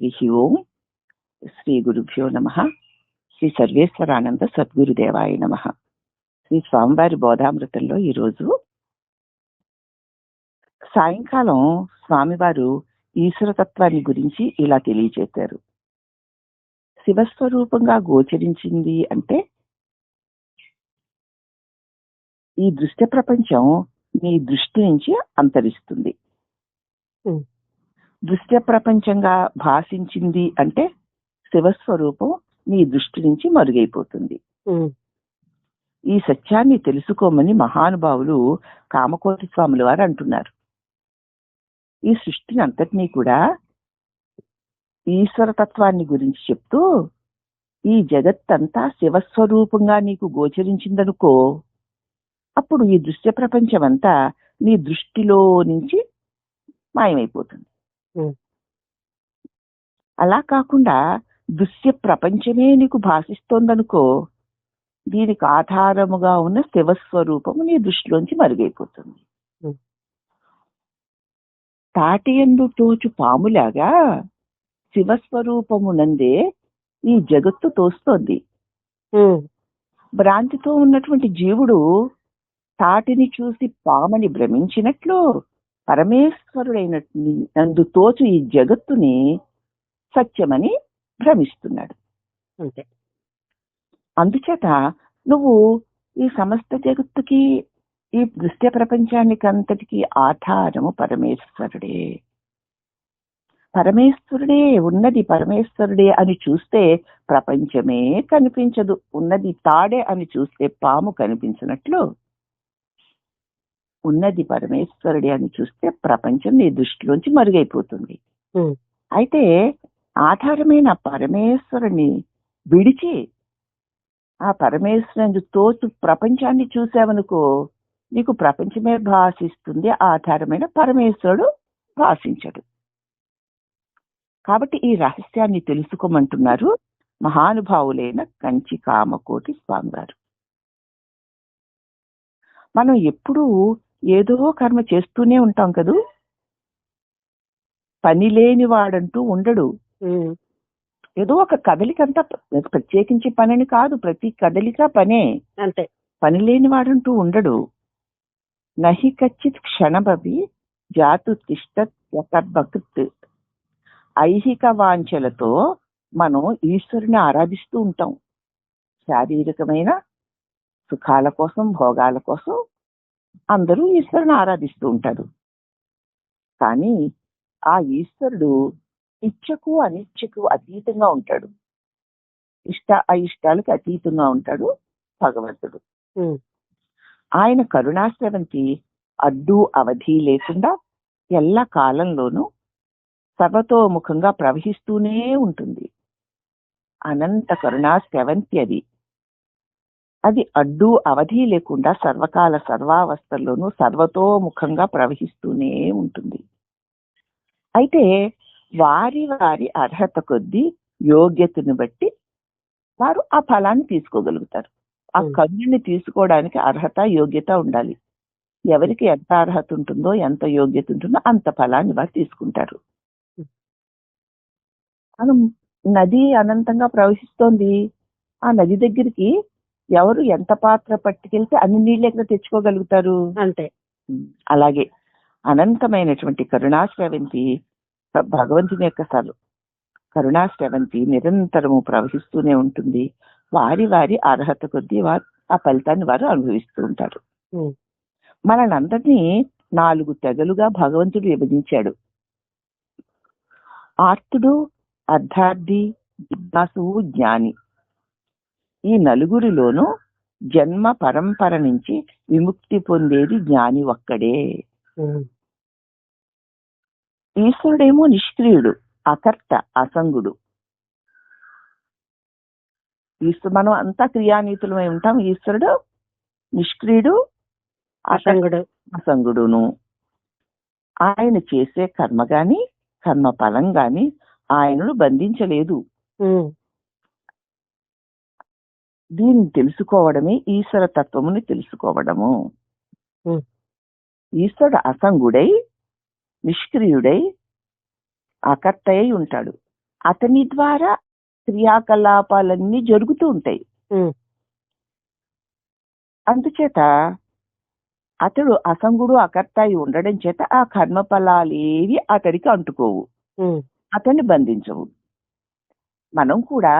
హరి ఓం శ్రీ గురుభ్యో నమ. శ్రీ సర్వేశ్వరానంద సద్గురుదేవాయ నమ. శ్రీ స్వామివారి బోధామృతంలో ఈరోజు సాయంకాలం స్వామివారు ఈశ్వరతత్వాన్ని గురించి ఇలా తెలియజేశారు శివస్వరూపంగా గోచరించింది అంటే ఈ దృశ్య ప్రపంచం మీ దృష్టి నుంచి అంతరిస్తుంది. దృశ్య ప్రపంచంగా భాషించింది అంటే శివస్వరూపం నీ దృష్టి నుంచి మరుగైపోతుంది. ఈ సత్యాన్ని తెలుసుకోమని మహానుభావులు కామకోటి స్వాముల వారు అంటున్నారు. ఈ సృష్టిని అంతటినీ కూడా ఈశ్వర తత్వాన్ని గురించి చెప్తూ ఈ జగత్తంతా శివస్వరూపంగా నీకు గోచరించిందనుకో అప్పుడు ఈ దృశ్య ప్రపంచం అంతా నీ దృష్టిలో నుంచి మాయమైపోతుంది. అలా కాకుండా దృశ్య ప్రపంచమే నీకు భాషిస్తోందనుకో దీనికి ఆధారముగా ఉన్న శివస్వరూపము నీ దృష్టిలోంచి మరుగైపోతుంది. Hmm. తాటియందు తోచు పాములాగా శివస్వరూపమునందే ఈ జగత్తు తోస్తోంది. భ్రాంతితో ఉన్నటువంటి జీవుడు తాటిని చూసి పామని భ్రమించినట్లు పరమేశ్వరుడైన నందు తోచు ఈ జగత్తుని సత్యమని భ్రమిస్తున్నాడు. అంతే. అందుచేత నువ్వు ఈ సమస్త జగత్తుకి ఈ దృశ్య ప్రపంచానికి అంతటికి ఆధారము పరమేశ్వరుడే. పరమేశ్వరుడే ఉన్నది పరమేశ్వరుడే అని చూస్తే ప్రపంచమే కనిపించదు. ఉన్నది తాడే అని చూస్తే పాము కనిపించినట్లు ఉన్నది పరమేశ్వరుడే అని చూస్తే ప్రపంచం నీ దృష్టిలోంచి మరుగైపోతుంది. అయితే ఆధారమైన పరమేశ్వరుని విడిచి ఆ పరమేశ్వరుని తోచు ప్రపంచాన్ని చూసావనుకో నీకు ప్రపంచమే భాషిస్తుంది ఆధారమైన పరమేశ్వరుడు భాషించడు. కాబట్టి ఈ రహస్యాన్ని తెలుసుకోమంటున్నారు మహానుభావులైన కంచి కామకోటి స్వామివారు. మనం ఎప్పుడూ ఏదో కర్మ చేస్తూనే ఉంటాం కదూ. పని లేని వాడంటూ ఉండడు. ఏదో ఒక కదలికంతా ప్ర- ప్రత్యేకించి పనిని కాదు ప్రతి కదలిక పనే. అంతే. పని లేని వాడంటూ ఉండడు. నహి కచ్చిత్ క్షణమపి జాతు తిష్టతద్భక్త్ ఐహిక వాంఛలతో మనం ఈశ్వరుని ఆరాధిస్తూ ఉంటాం. శారీరకమైన సుఖాల కోసం భోగాల కోసం అందరూ ఈశ్వరుని ఆరాధిస్తూ ఉంటారు. కానీ ఆ ఈశ్వరుడు ఇచ్చకు అనిచ్చకు అతీతంగా ఉంటాడు. ఇష్ట అయిష్టాలకు అతీతంగా ఉంటాడు భగవంతుడు. ఆయన కరుణాశ్రవంతి అడ్డు అవధి లేకుండా ఎల్ల కాలంలోనూ సర్వతోముఖంగా ప్రవహిస్తూనే ఉంటుంది. అనంత కరుణాశ్రవంతి అది. అది అడ్డు అవధి లేకుండా సర్వకాల సర్వావస్థల్లోనూ సర్వతోముఖంగా ప్రవహిస్తూనే ఉంటుంది. అయితే వారి వారి అర్హత కొద్దీ యోగ్యతను బట్టి వారు ఆ ఫలాన్ని తీసుకోగలుగుతారు. ఆ. కన్నుని తీసుకోవడానికి అర్హత యోగ్యత ఉండాలి. ఎవరికి ఎంత అర్హత ఉంటుందో ఎంత యోగ్యత ఉంటుందో అంత ఫలాన్ని వారు తీసుకుంటారు. మనం నది అనంతంగా ప్రవహిస్తోంది. ఆ నది దగ్గరికి ఎవరు ఎంత పాత్ర పట్టుకెళ్తే అన్ని నీళ్ళు ఎక్కడ తెచ్చుకోగలుగుతారు. అంతే. అలాగే అనంతమైనటువంటి కరుణాశ్రవంతి భగవంతుని యొక్క సర్ కరుణాశ్రవంతి నిరంతరము ప్రవహిస్తూనే ఉంటుంది. వారి వారి అర్హత కొద్దీ వారు ఆ ఫలితాన్ని వారు అనుభవిస్తూ ఉంటారు. ఉమ్, మనలందరినీ నాలుగు తెగలుగా భగవంతుడు విభజించాడు. ఆర్తుడు అర్ధార్థి జిజ్ఞాసువు జ్ఞాని. ఈ నలుగురిలోనూ జన్మ పరంపర నుంచి విముక్తి పొందేది జ్ఞాని ఒక్కడే. ఈశ్వరుడేమో నిష్క్రియుడు అకర్త అసంగుడు. ఈశ్వరు మనం అంతా క్రియానీతులమై ఉంటాం. ఈశ్వరుడు నిష్క్రియుడు అసంగుడు అసంగుడు. అసంగుడును. ఆయన చేసే కర్మ గాని కర్మ ఫలం గాని ఆయనను బంధించలేదు. దీన్ని తెలుసుకోవడమే ఈశ్వర తత్వముని తెలుసుకోవడము. ఈశ్వరుడు అసంగుడై నిష్క్రియుడై అకర్తయ్య ఉంటాడు. అతని ద్వారా క్రియాకలాపాలన్నీ జరుగుతూ ఉంటాయి. అందుచేత అతడు అసంగుడు అకర్త అయి ఉండడం చేత ఆ కర్మ ఫలాలేవి అతడికి అంటుకోవు. అతన్ని బంధించవు. మనం కూడా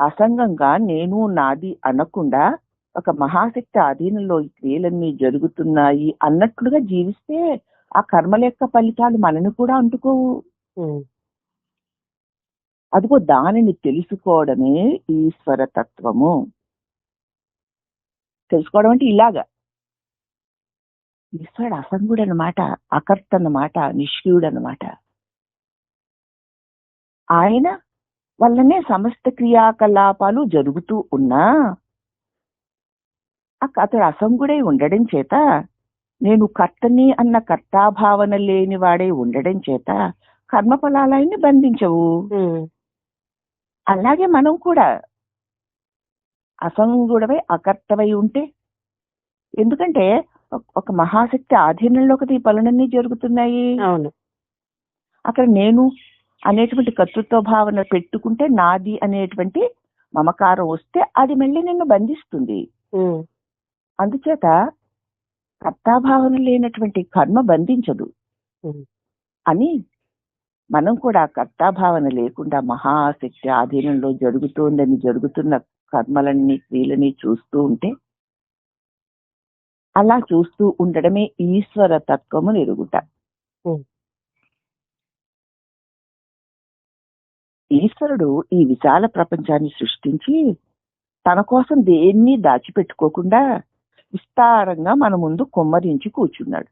అసంగంగా నేను నాది అనకుండా ఒక మహాశక్తి అధీనంలో ఈ క్రియలన్నీ జరుగుతున్నాయి అన్నట్లుగా జీవిస్తే ఆ కర్మల యొక్క ఫలితాలు మనని కూడా అంటుకోవు. అదిగో దానిని తెలుసుకోవడమే ఈశ్వర తత్వము. తెలుసుకోవడం అంటే ఇలాగా. ఈశ్వరుడు అసంగుడు అన్నమాట అకర్త అన్నమాట నిష్క్రియుడు అన్నమాట. ఆయన వల్లనే సమస్త క్రియాకలాపాలు జరుగుతూ ఉన్నా అతడు అసంగుడై ఉండడం చేత నేను కర్తని అన్న కర్తాభావన లేని వాడై ఉండడం చేత కర్మఫలాలన్నీ బంధించవు. అలాగే మనం కూడా అసంగుడవై అకర్తవై ఉంటే ఎందుకంటే ఒక- మహాశక్తి ఆధీనంలో కదా ఈ పనులన్నీ జరుగుతున్నాయి. అవును. అక్కడ నేను అనేటువంటి కర్తృత్వ భావన పెట్టుకుంటే నాది అనేటువంటి మమకారం వస్తే అది మళ్ళీ నిన్ను బంధిస్తుంది. అందుచేత కర్తాభావన లేనటువంటి కర్మ బంధించదు. అని మనం కూడా కర్తాభావన లేకుండా మహాశక్తి ఆధీనంలో జరుగుతోందని జరుగుతున్న కర్మలన్నీ క్రియలని చూస్తూ ఉంటే అలా చూస్తూ ఉండడమే ఈశ్వర తత్వము ఎరుగుట. ఈశ్వరుడు ఈ విశాల ప్రపంచాన్ని సృష్టించి తన కోసం దేన్ని దాచిపెట్టుకోకుండా విస్తారంగా మన ముందు కుమ్మరించి కూర్చున్నాడు.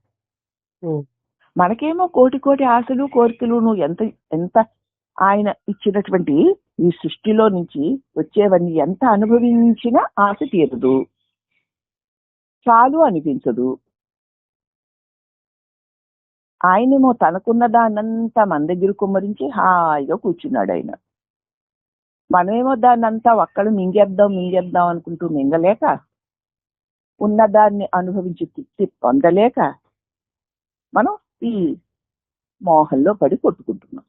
మనకేమో కోటి కోటి ఆశలు కోరికలు నువ్వు ఎంత ఎంత ఆయన ఇచ్చినటువంటి ఈ సృష్టిలో నుంచి వచ్చేవన్నీ ఎంత అనుభవించినా ఆశ తీరదు. చాలు అనిపించదు. ఆయనేమో తనకున్న దాన్నంతా మన దగ్గర కుమ్మరించి హాయిగా కూర్చున్నాడు ఆయన. మనమేమో దాన్నంతా ఒక్కడు మింగేద్దాం మింగేద్దాం అనుకుంటూ మింగలేక ఉన్నదాన్ని అనుభవించి తృప్తి పొందలేక మనం ఈ మోహంలో పడి కొట్టుకుంటున్నాం.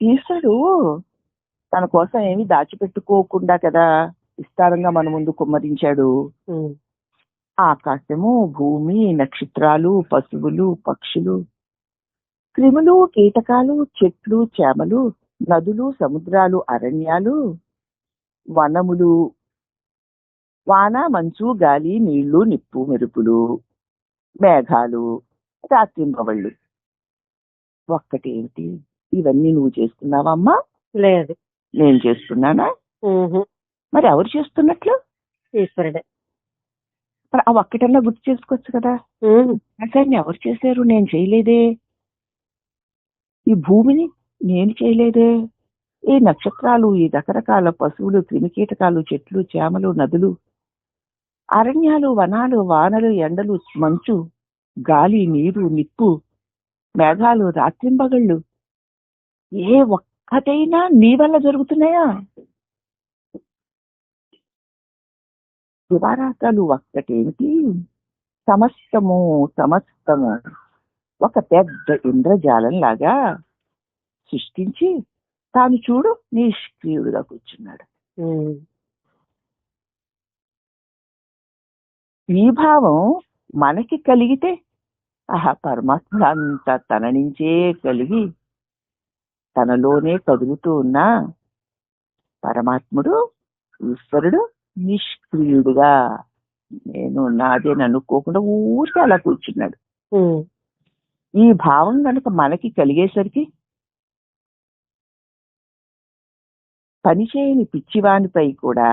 ఈశ్వరుడు తన కోసం ఏమీ దాచిపెట్టుకోకుండా కదా విస్తారంగా మన ముందు కుమ్మరించాడు. ఆకాశము భూమి నక్షత్రాలు పశువులు పక్షులు. క్రిములు కీటకాలు చెట్లు చేమలు నదులు సముద్రాలు అరణ్యాలు. వనములు వాన మంచు గాలి నీళ్ళు నిప్పు మెరుపులు. మేఘాలు రాత్రింబవళ్ళు. ఒక్కటేమిటి ఇవన్నీ నువ్వు చేస్తున్నావమ్మా లేదు. నేను చేస్తున్నానా? మరి ఎవరు చేస్తున్నట్లు? ఈశ్వరుడే. మరి ఆ ఒక్కటన్నా గుర్తు చేసుకోవచ్చు కదా? అసలు ఎవరు చేశారు? నేను చేయలేదే. ఈ భూమిని నేను చేయలేదే. ఈ నక్షత్రాలు ఈ రకరకాల పశువులు క్రిమికీటకాలు చెట్లు చేమలు నదులు అరణ్యాలు వనాలు వానలు ఎండలు మంచు గాలి నీరు నిప్పు మేఘాలు రాత్రింబగళ్ళు ఏ ఒక్కటైనా నీ వల్ల జరుగుతున్నాయా? దివారాత్రాలు ఒక్కటేమిటి సమస్తము సమస్తము ఒక పెద్ద ఇంద్రజాలం లాగా సృష్టించి తాను చూడు నిష్క్రియుడుగా కూర్చున్నాడు. ఈ భావం మనకి కలిగితే ఆహా పరమాత్మ అంతా తన నుంచే కలిగి తనలోనే కదులుతూ ఉన్నా పరమాత్ముడు ఈశ్వరుడు నిష్క్రియుడుగా నేను నాదేని అనుకోకుండా ఊరికే అలా కూర్చున్నాడు. ఈ భావం కనుక మనకి కలిగేసరికి పనిచేయని పిచ్చివానిపై కూడా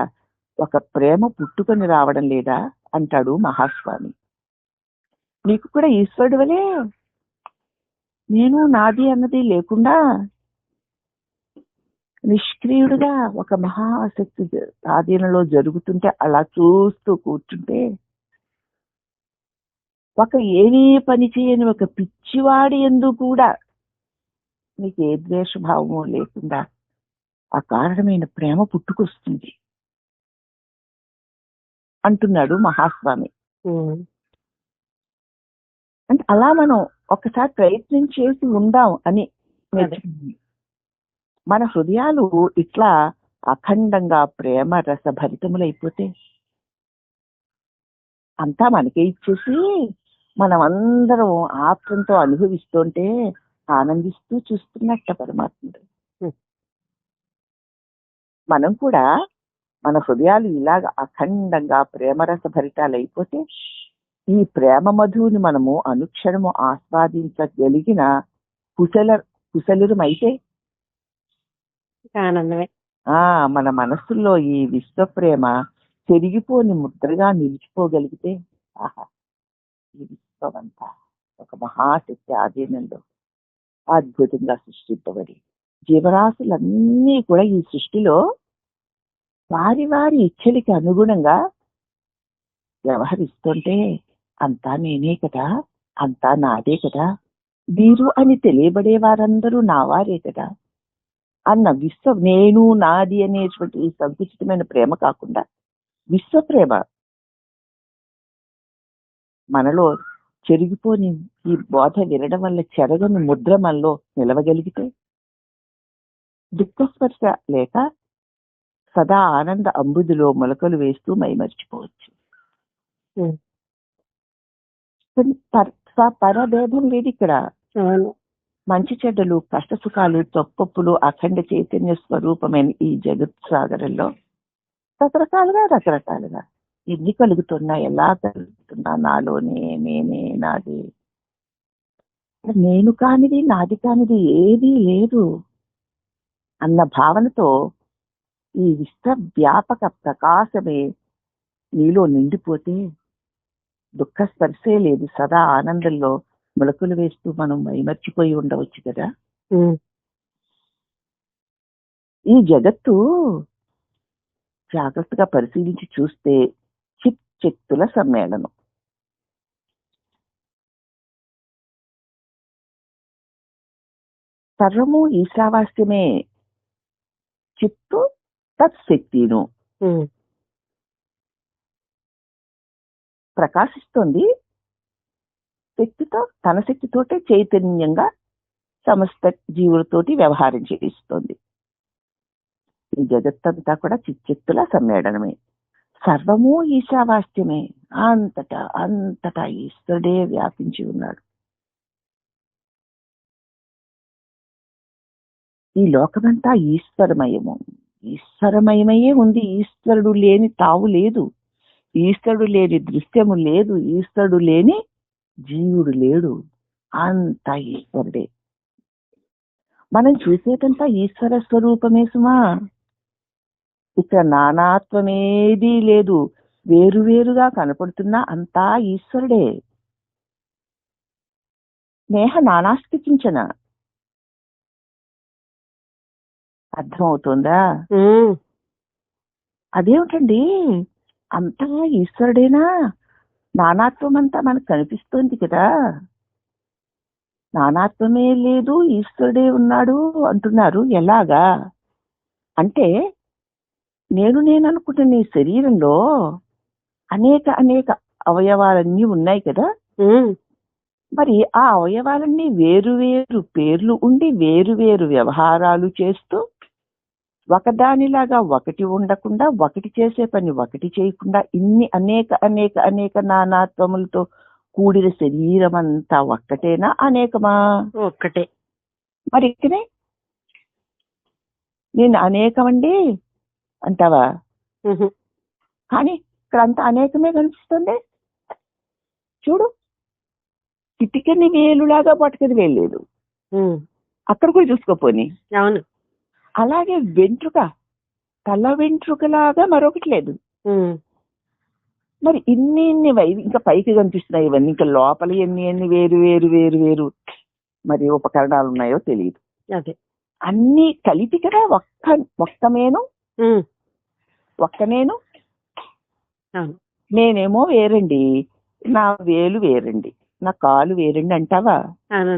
ఒక ప్రేమ పుట్టుకొని రావడం లేదా అంటాడు మహాస్వామి. నీకు కూడా ఈశ్వరుడు వలే నేను నాది అన్నది లేకుండా నిష్క్రియుడుగా ఒక మహాశక్తి ఆధీనంలో జరుగుతుంటే అలా చూస్తూ కూర్చుంటే ఒక ఏమీ పని చేయని ఒక పిచ్చివాడి ఎందు కూడా నీకు ఏ ద్వేషభావము లేకుండా అకారణమైన ప్రేమ పుట్టుకొస్తుంది. అంటున్నాడు మహాస్వామి. అంటే అలా మనం ఒకసారి ప్రయత్నం చేసి ఉందాం అని. మన హృదయాలు ఇట్లా అఖండంగా ప్రేమ రస భరితములైపోతే అంతా మనకే ఇచ్చేసి మనం అందరం ఆత్రంతో అనుభవిస్తుంటే ఆనందిస్తూ చూస్తున్నట్ట పరమాత్ముడు. మనం కూడా మన హృదయాలు ఇలాగ అఖండంగా ప్రేమరస భరితాలైపోతే ఈ ప్రేమ మధువుని మనము అనుక్షణము ఆస్వాదించగలిగిన కుశల కుశలురమైతే ఆనందమే. ఆ మన మనస్సులో ఈ విశ్వ ప్రేమ చెరిగిపోని ముద్రగా నిలిచిపోగలిగితే ఆహా ఈ విశ్వమంతా ఒక మహాశక్తి ఆధీనంలో అద్భుతంగా సృష్టింపబడి జీవరాశులన్నీ కూడా ఈ సృష్టిలో వారి వారి ఇచ్చడికి అనుగుణంగా వ్యవహరిస్తుంటే అంతా నేనే కదా అంతా నాదే కదా వీరు అని తెలియబడే వారందరూ నా వారే కదా. అన్న విశ్వ నేను నాది అనేటువంటి ఈ సంకుచితమైన ప్రేమ కాకుండా విశ్వ ప్రేమ మనలో చెరిగిపోని ఈ బోధ వినడం వల్ల చెరగని ముద్ర మనలో నిలవగలిగితే దుఃఖస్పర్శ లేక సదా ఆనంద అంబుదిలో మొలకలు వేస్తూ మైమర్చిపోవచ్చు. పరభేదం లేదు ఇక్కడ మంచి చెడ్డలు కష్ట సుఖాలు తొప్పొప్పులు అఖండ చైతన్య స్వరూపమైన ఈ జగత్ సాగరంలో రకరకాలుగా రకరకాలుగా ఎన్ని కలుగుతున్నా ఎలా కలుగుతున్నా నాలోనే నేనే నాది. నేను కానిది నాది కానిది ఏదీ లేదు అన్న భావనతో ఈ విశ్వ వ్యాపక ప్రకాశమే నీలో నిండిపోతే దుఃఖ స్పర్శే లేదు. సదా ఆనందంలో మొలకలు వేస్తూ మనం మైమర్చిపోయి ఉండవచ్చు కదా. ఈ జగత్తు జాగ్రత్తగా పరిశీలించి చూస్తే చిత్ శక్తుల సమ్మేళనం సర్వము ఈశావాస్యమే చిత్తు తత్శక్తిను. ప్రకాశిస్తుంది శక్తితో తన శక్తితోటే చైతన్యంగా సమస్త జీవులతోటి వ్యవహారం చేయిస్తుంది. ఈ జగత్తంతా కూడా చిచ్చెత్తుల సమ్మేళనమే. సర్వము ఈశావాస్యమే. అంతటా అంతటా ఈశ్వరుడే వ్యాపించి ఉన్నాడు. ఈ లోకమంతా ఈశ్వరమయము. ఈశ్వరమయమయే ఉంది. ఈశ్వరుడు లేని తావు లేదు. ఈశ్వరుడు లేని దృశ్యము లేదు. ఈశ్వరుడు లేని జీవుడు లేడు. అంతా ఈశ్వరుడే. మనం చూసేదంతా ఈశ్వర స్వరూపమే సుమా. ఇక్కడ నానాత్వమేదీ లేదు. వేరువేరుగా కనపడుతున్నా అంతా ఈశ్వరుడే. నేహ నానాస్తి కించన అర్థమవుతుందా. అదేమిటండి? అంతా ఈశ్వరుడేనా? నానాత్వం అంతా మనకు కనిపిస్తోంది కదా. నానాత్వమే లేదు ఈశ్వరుడే ఉన్నాడు అంటున్నారు. ఎలాగా? అంటే నేను నేను అనుకుంటున్న ఈ శరీరంలో అనేక అనేక అవయవాలన్నీ ఉన్నాయి కదా. మరి ఆ అవయవాలన్నీ వేరు వేరు పేర్లు ఉండి వేరు వేరు వ్యవహారాలు చేస్తూ ఒకదానిలాగా ఒకటి ఉండకుండా ఒకటి చేసే పని ఒకటి చేయకుండా ఇన్ని అనేక అనేక అనేక నానాత్వములతో కూడిన శరీరం అంతా ఒక్కటేనా? అనేకమా? ఒక్కటే. మరి ఇక్కడే? నేను అనేకమండి అంటావా. కానీ ఇక్కడ అంతా అనేకమే కనిపిస్తుంది. చూడు చిటికని వేలులాగా పట్టుకుని వేయలేదు. అక్కడ కూడా చూసుకోపోని అవును. అలాగే వెంట్రుక తల వెంట్రుకలాగా మరొకటి లేదు. మరి ఇన్ని ఇన్ని ఇంకా పైకి కనిపిస్తున్నాయి ఇవన్నీ ఇంకా లోపల ఎన్ని ఎన్ని వేరు వేరు వేరు వేరు మరి ఉపకరణాలు ఉన్నాయో తెలియదు అదే. అన్ని కలిపి కదా ఒక్క ఒక్క నేను. ఒక్క నేను? నేనేమో వేరండి. నా వేలు వేరండి. నా కాలు వేరండి అంటావా?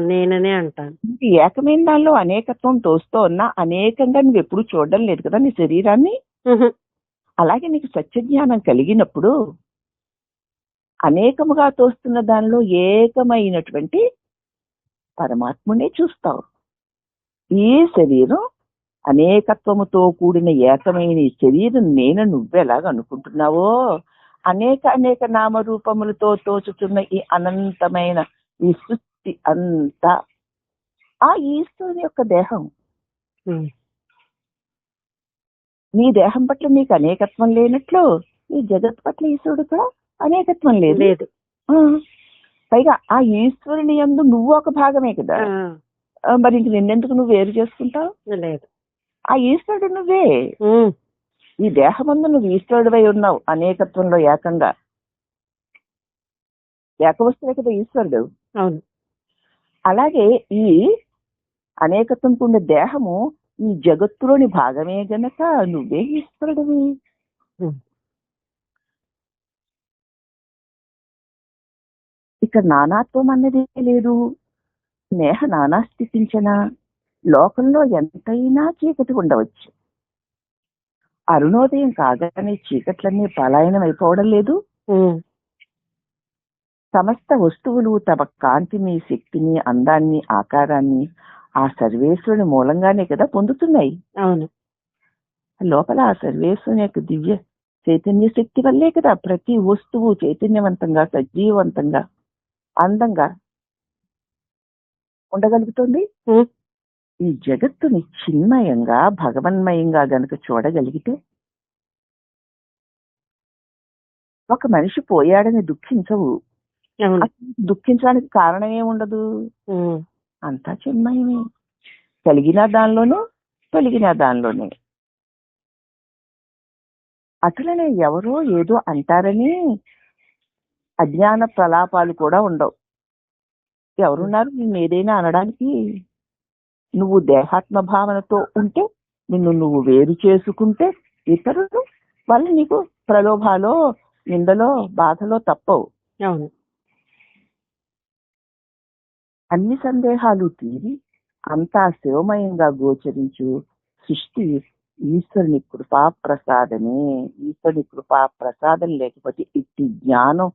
నేననే అంటాను. ఏకమైన దానిలో అనేకత్వం తోస్తూ ఉన్నా అనేకంగా నువ్వు ఎప్పుడు చూడడం లేదు కదా నీ శరీరాన్ని. అలాగే నీకు సత్య జ్ఞానం కలిగినప్పుడు అనేకముగా తోస్తున్న దానిలో ఏకమైనటువంటి పరమాత్మునే చూస్తావు. ఈ శరీరం అనేకత్వముతో కూడిన ఏకమైన ఈ శరీరం నేను నువ్వెలాగ అనుకుంటున్నావో? అనేక అనేక నామరూపములతో తోచుతున్న ఈ అనంతమైన ఈ సృష్టి అంతా ఆ ఈశ్వరుని యొక్క దేహం. నీ దేహం పట్ల నీకు అనేకత్వం లేనట్లు ఈ జగత్ పట్ల ఈశ్వరుడు కూడా అనేకత్వం లేదు. పైగా ఆ ఈశ్వరుని యందు నువ్వు ఒక భాగమే కదా. మరి ఇంక నిన్నెందుకు నువ్వు వేరు చేసుకుంటావు? లేదు. ఆ ఈశ్వరుడు నువ్వే. ఈ దేహమందు నువ్వు ఈశ్వరుడివై ఉన్నావు అనేకత్వంలో ఏకంగా. ఏకవస్తువే కదా ఈశ్వరుడు. అవును. అలాగే ఈ అనేకత్వం ఉండే దేహము ఈ జగత్తులోని భాగమే గనక నువ్వే ఈశ్వరుడివి. ఇక్కడ నానాత్వం అన్నది లేదు. నేహ నానా స్థితించిన లోకంలో ఎంతైనా చీకటి ఉండవచ్చు. అరుణోదయం కాగానే చీకట్లన్నీ పలాయనం అయిపోవడం లేదు. సమస్త వస్తువులు తమ కాంతిని శక్తిని అందాన్ని ఆకారాన్ని ఆ సర్వేశ్వరుని మూలంగానే కదా పొందుతున్నాయి అవును లోపల ఆ సర్వేశ్వరుని యొక్క దివ్య చైతన్య శక్తి వల్లే కదా ప్రతి వస్తువు చైతన్యవంతంగా సజీవవంతంగా అందంగా ఉండగలుగుతుంది. ఈ జగత్తుని చిన్మయంగా భగవన్మయంగా గనుక చూడగలిగితే ఒక మనిషి పోయాడని దుఃఖించవు. దుఃఖించడానికి కారణం ఏముండదు ఉమ్. అంతా చిన్మయమే. కలిగిన దానిలోనే తొలగిన దానిలోనే. అసలనే ఎవరో ఏదో అంటారని అజ్ఞాన ప్రలాపాలు కూడా ఉండవు. ఎవరున్నారు? నిన్ను ఏదైనా అనడానికి నువ్వు దేహాత్మ భావనతో ఉంటే నిన్ను నువ్వు వేరు చేసుకుంటే ఇతరులు వాళ్ళు నీకు ప్రలోభాలో నిందలో బాధలో తప్పవు. అన్ని సందేహాలు తీరి అంతా శివమయంగా గోచరించు సృష్టి ఈశ్వరుని కృపా ప్రసాదమే ఈశ్వరుని కృపా ప్రసాదం లేకపోతే ఇట్టి జ్ఞానం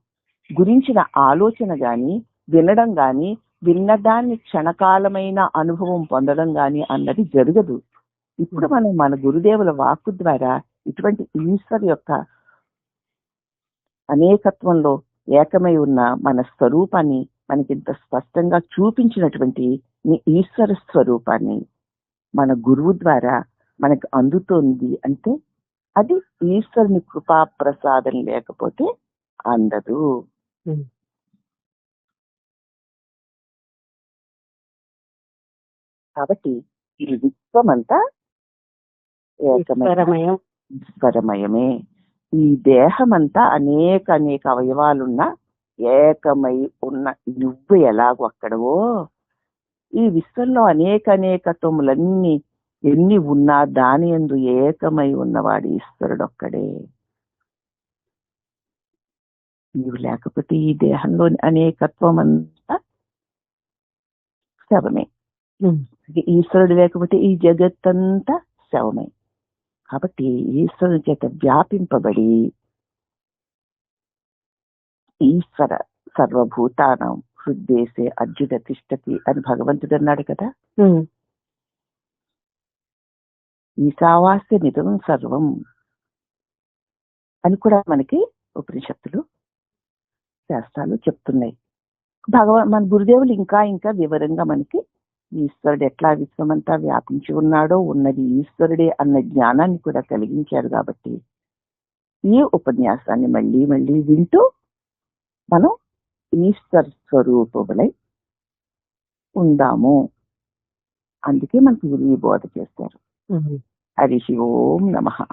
గురించిన ఆలోచన గాని వినడం గాని విన్నదాన్ని క్షణకాలమైన అనుభవం పొందడం గాని అన్నది జరగదు. ఇప్పుడు మనం మన గురుదేవుల వాక్కు ద్వారా ఇటువంటి ఈశ్వర్ యొక్క అనేకత్వంలో ఏకమై ఉన్న మన స్వరూపాన్ని మనకింత స్పష్టంగా చూపించినటువంటి నీ ఈశ్వర స్వరూపాన్ని మన గురువు ద్వారా మనకు అందుతోంది అంటే అది ఈశ్వరుని కృపా ప్రసాదం లేకపోతే అందదు. కాబట్టి ఈ విశ్వమంతా ఏకమై ఈశ్వరమయం ఈశ్వరమయమే ఈ దేహమంతా అనేక అనేక అవయవాలున్న ఏకమై ఉన్న నువ్వు ఎలాగో అక్కడవో ఈ విశ్వంలో అనేక అనేకత్వములన్నీ ఎన్ని ఉన్నా దాని ఎందు ఏకమై ఉన్నవాడు ఈశ్వరుడు ఒక్కడే. నీవు లేకపోతే ఈ దేహంలోని అనేకత్వం అంతా శవమే ఈశ్వరుడు లేకపోతే ఈ జగత్తంతా శవమే. కాబట్టి ఈశ్వరుని చేత వ్యాపింపబడి ఈశ్వర సర్వభూతానం హృద్దేశే అర్జున తిష్టతి అని భగవంతుడు అన్నాడు కదా. ఈశావాస్య నిజం సర్వం అని కూడా మనకి ఉపనిషత్తులు శాస్త్రాలు చెప్తున్నాయి. భగవ మన గురుదేవులు ఇంకా ఇంకా వివరంగా మనకి ఈశ్వరుడు. ఎట్లా విశ్వమంతా వ్యాపించి ఉన్నాడో ఉన్నది ఈశ్వరుడే అన్న జ్ఞానాన్ని కూడా కలిగించారు కాబట్టి ఈ ఉపన్యాసాన్ని మళ్ళీ మళ్ళీ వింటూ మనం ఈశ్వర స్వరూపములై ఉందాము. అందుకే మనకు గురువు బోధ చేస్తారు. హరి ఓం నమః.